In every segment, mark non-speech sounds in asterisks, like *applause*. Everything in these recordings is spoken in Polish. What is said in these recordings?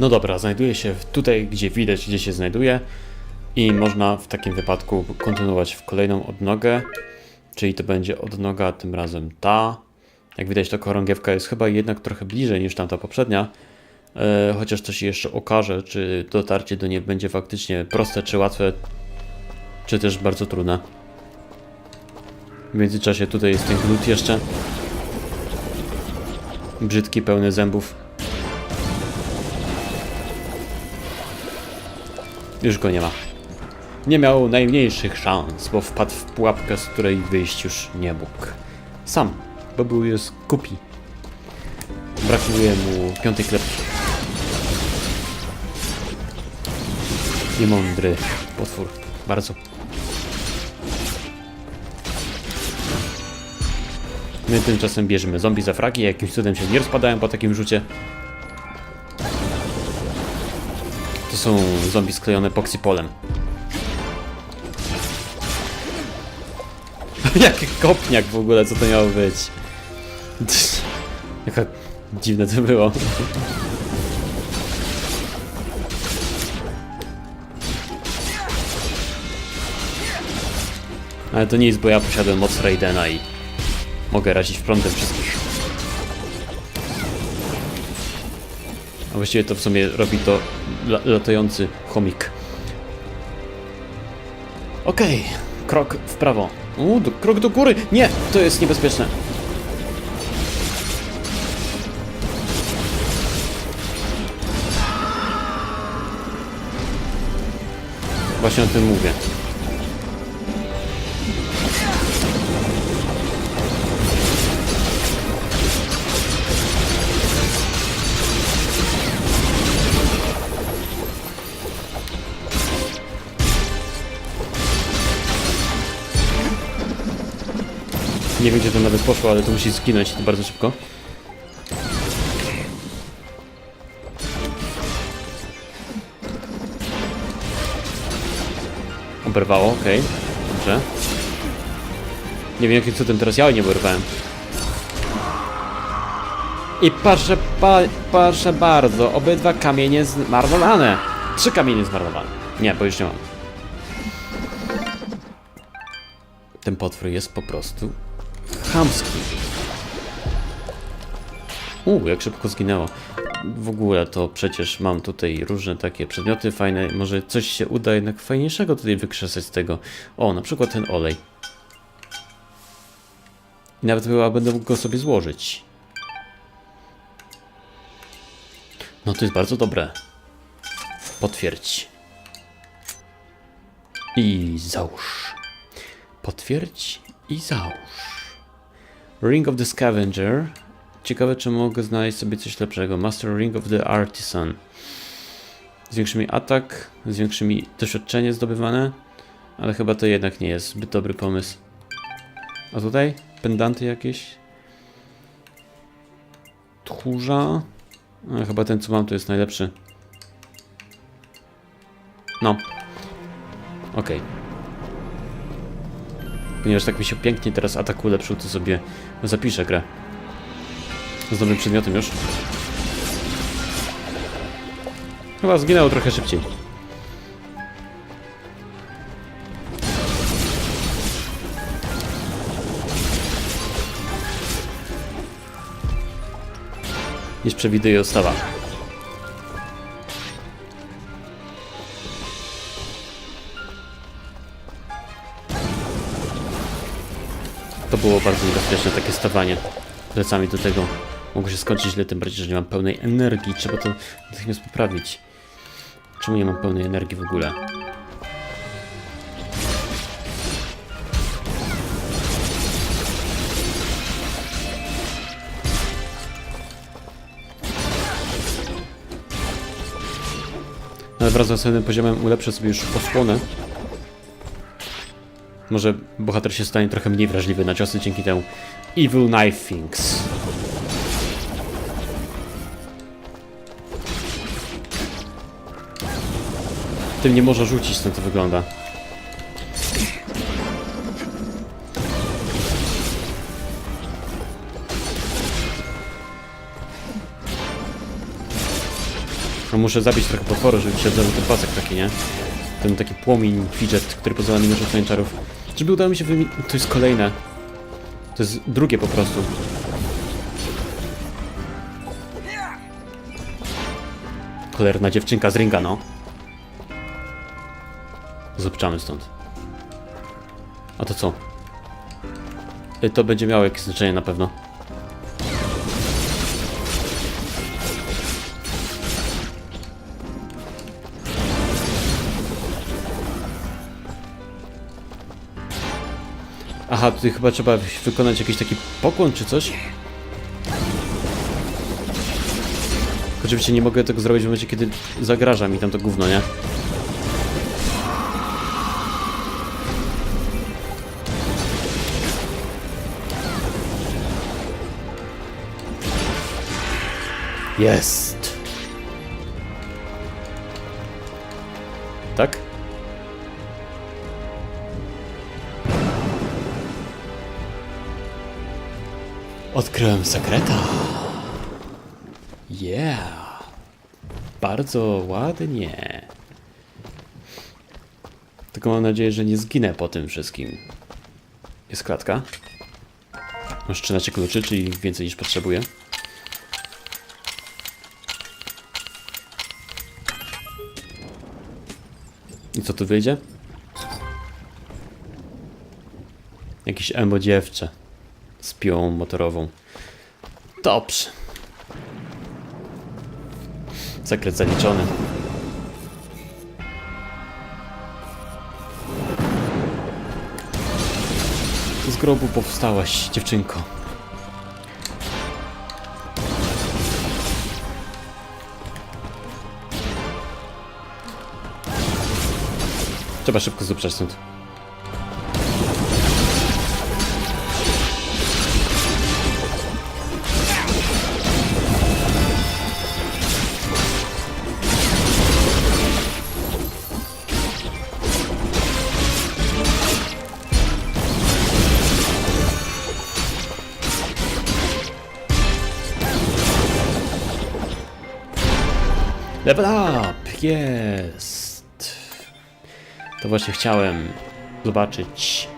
No dobra, znajduje się tutaj, gdzie widać, gdzie się znajduje i można w takim wypadku kontynuować w kolejną odnogę, czyli to będzie odnoga tym razem ta. Jak widać, ta korągiewka jest chyba jednak trochę bliżej niż tamta poprzednia, e, chociaż to się jeszcze okaże, czy dotarcie do niej będzie faktycznie proste, czy łatwe, czy też bardzo trudne. W międzyczasie tutaj jest ten glut jeszcze. Brzydki, pełny zębów. Już go nie ma. Nie miał najmniejszych szans, bo wpadł w pułapkę, z której wyjść już nie mógł. Sam, bo był już kupi. Brakuje mu piątej klepki. Niemądry potwór. Bardzo. My tymczasem bierzemy zombie za fragi, jakimś cudem się nie rozpadają po takim rzucie. Są zombie sklejone poksipolem. *laughs* Jaki kopniak w ogóle, co to miało być? *laughs* Jaka dziwne to było. Ale to nic, bo ja posiadłem moc Raidena i mogę razić prądem wszystkich. A właściwie to w sumie robi to la latający chomik. Okej, krok w prawo. U, do, krok do góry! Nie, to jest niebezpieczne. Właśnie o tym mówię. Nie wiem gdzie to nawet poszło, ale to musi zginąć to bardzo szybko. Oberwało, okej. Dobrze. Nie wiem jakim cudem teraz ja nie oberwałem. I proszę, pa, proszę bardzo, obydwa kamienie zmarnowane. Trzy kamienie zmarnowane. Nie, bo już nie mam. Ten potwór jest po prostu chamski. U, jak szybko zginęło. W ogóle to przecież mam tutaj różne takie przedmioty fajne. Może coś się uda jednak fajniejszego tutaj wykrzesać z tego. O, na przykład ten olej. I nawet chyba będę mógł go sobie złożyć. No to jest bardzo dobre. Potwierdź. I załóż. Potwierdź i załóż. Ring of the Scavenger. Ciekawe, czy mogę znaleźć sobie coś lepszego. Master Ring of the Artisan. Zwiększy mi atak, zwiększy mi doświadczenie zdobywane, ale chyba to jednak nie jest zbyt dobry pomysł. A tutaj? Pendanty jakieś? Tchórza? A, chyba ten, co mam, to jest najlepszy. No. Okej. Ponieważ tak mi się pięknie teraz atak ulepszył, to sobie zapiszę grę. Z nowym przedmiotem już. Chyba zginęło trochę szybciej. Niż przewiduje ustawa. Było bardzo niebezpieczne takie stawanie plecami do tego. Mogło się skończyć źle, tym bardziej, że nie mam pełnej energii. Trzeba to natychmiast poprawić. Czemu nie mam pełnej energii w ogóle? Ale wraz z następnym poziomem ulepszę sobie już osłonę. Może bohater się stanie trochę mniej wrażliwy na ciosy dzięki temu Evil Knife Things. Tym nie może rzucić, ten to wygląda. No muszę zabić trochę potworu, żeby się oddawał ten pasek taki, nie? Ten taki płomień, fidget, który pozwala mi na czarów. Żeby udało mi się wymi... To jest kolejne. To jest drugie po prostu. Cholerna dziewczynka z ringa, no. Zupczamy stąd. A to co? Y, To będzie miało jakieś znaczenie na pewno. Aha, tutaj chyba trzeba wykonać jakiś taki pokłon czy coś? Oczywiście nie mogę tego zrobić w momencie, kiedy zagraża mi tam to gówno, nie? Jest! Tak? Odkryłem sekreta. Yeah. Bardzo ładnie. Tylko mam nadzieję, że nie zginę po tym wszystkim. Jest klatka. Masz 13 kluczy, czyli więcej niż potrzebuję. I co tu wyjdzie? Jakiś emo dziewczę z piłą motorową. Dobrze. Sekret zaliczony. Z grobu powstałaś, dziewczynko. Trzeba szybko zuprzeć stąd. Level up! Jest! To właśnie chciałem zobaczyć.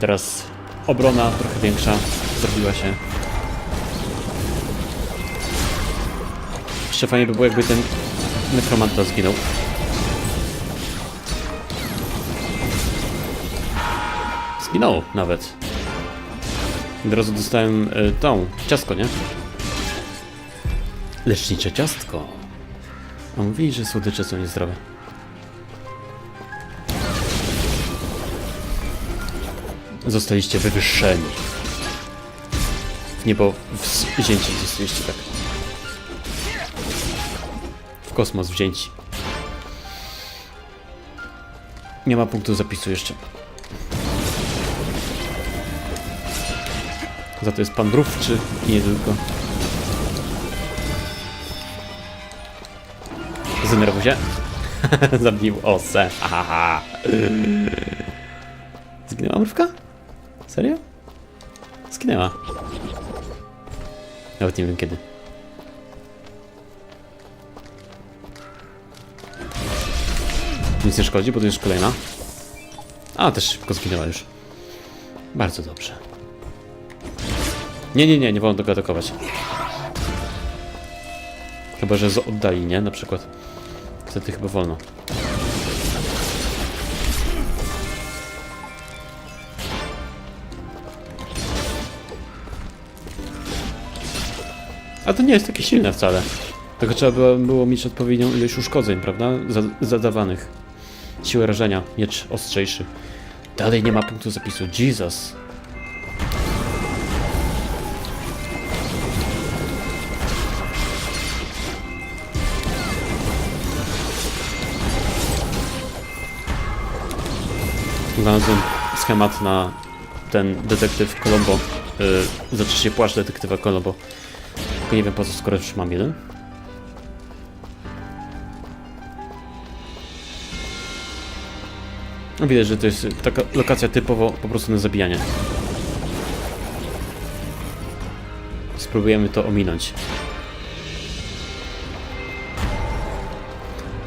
Teraz obrona trochę większa zrobiła się. Jeszcze fajnie by było, jakby ten nekromanta zginął. Zginął nawet. Od razu dostałem y, tą, ciastko, nie? Lecznicze ciastko. A mówi, że słodycze są niezdrowe. Zostaliście wywyższeni. W niebo wzięci zostaliście tak. W kosmos wzięci. Nie ma punktu zapisu jeszcze. Za to jest pan mrówczy i nie tylko. Zdenerwuj się. *laughs* Zabił osę. Ahaha. Zginęła mrówka? Serio? Zginęła. Nawet nie wiem kiedy. Nic nie szkodzi, bo to już kolejna. A, też szybko zginęła już. Bardzo dobrze. Nie, nie, nie, nie wolno tego atakować. Chyba, że z oddali, nie? Na przykład. Wtedy chyba wolno. A to nie jest takie silne wcale. Tylko trzeba było, było mieć odpowiednią ilość uszkodzeń, prawda? Za, zadawanych. Siłę rażenia, miecz ostrzejszy. Dalej nie ma punktu zapisu. Jesus. Znalazłem schemat na ten detektyw Colombo. Yy, znaczy się płaszcz detektywa Colombo. Tylko nie wiem po co, skoro już mam jeden. No widać, że to jest taka lokacja typowo po prostu na zabijanie. Spróbujemy to ominąć.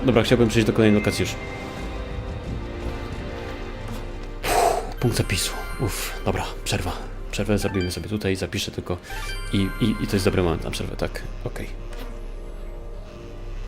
Dobra, chciałbym przejść do kolejnej lokacji już. Punkt zapisu. Uff, dobra, przerwa. Przerwę zrobimy sobie tutaj, zapiszę tylko i, i, i to jest dobry moment na przerwę, tak? Okej.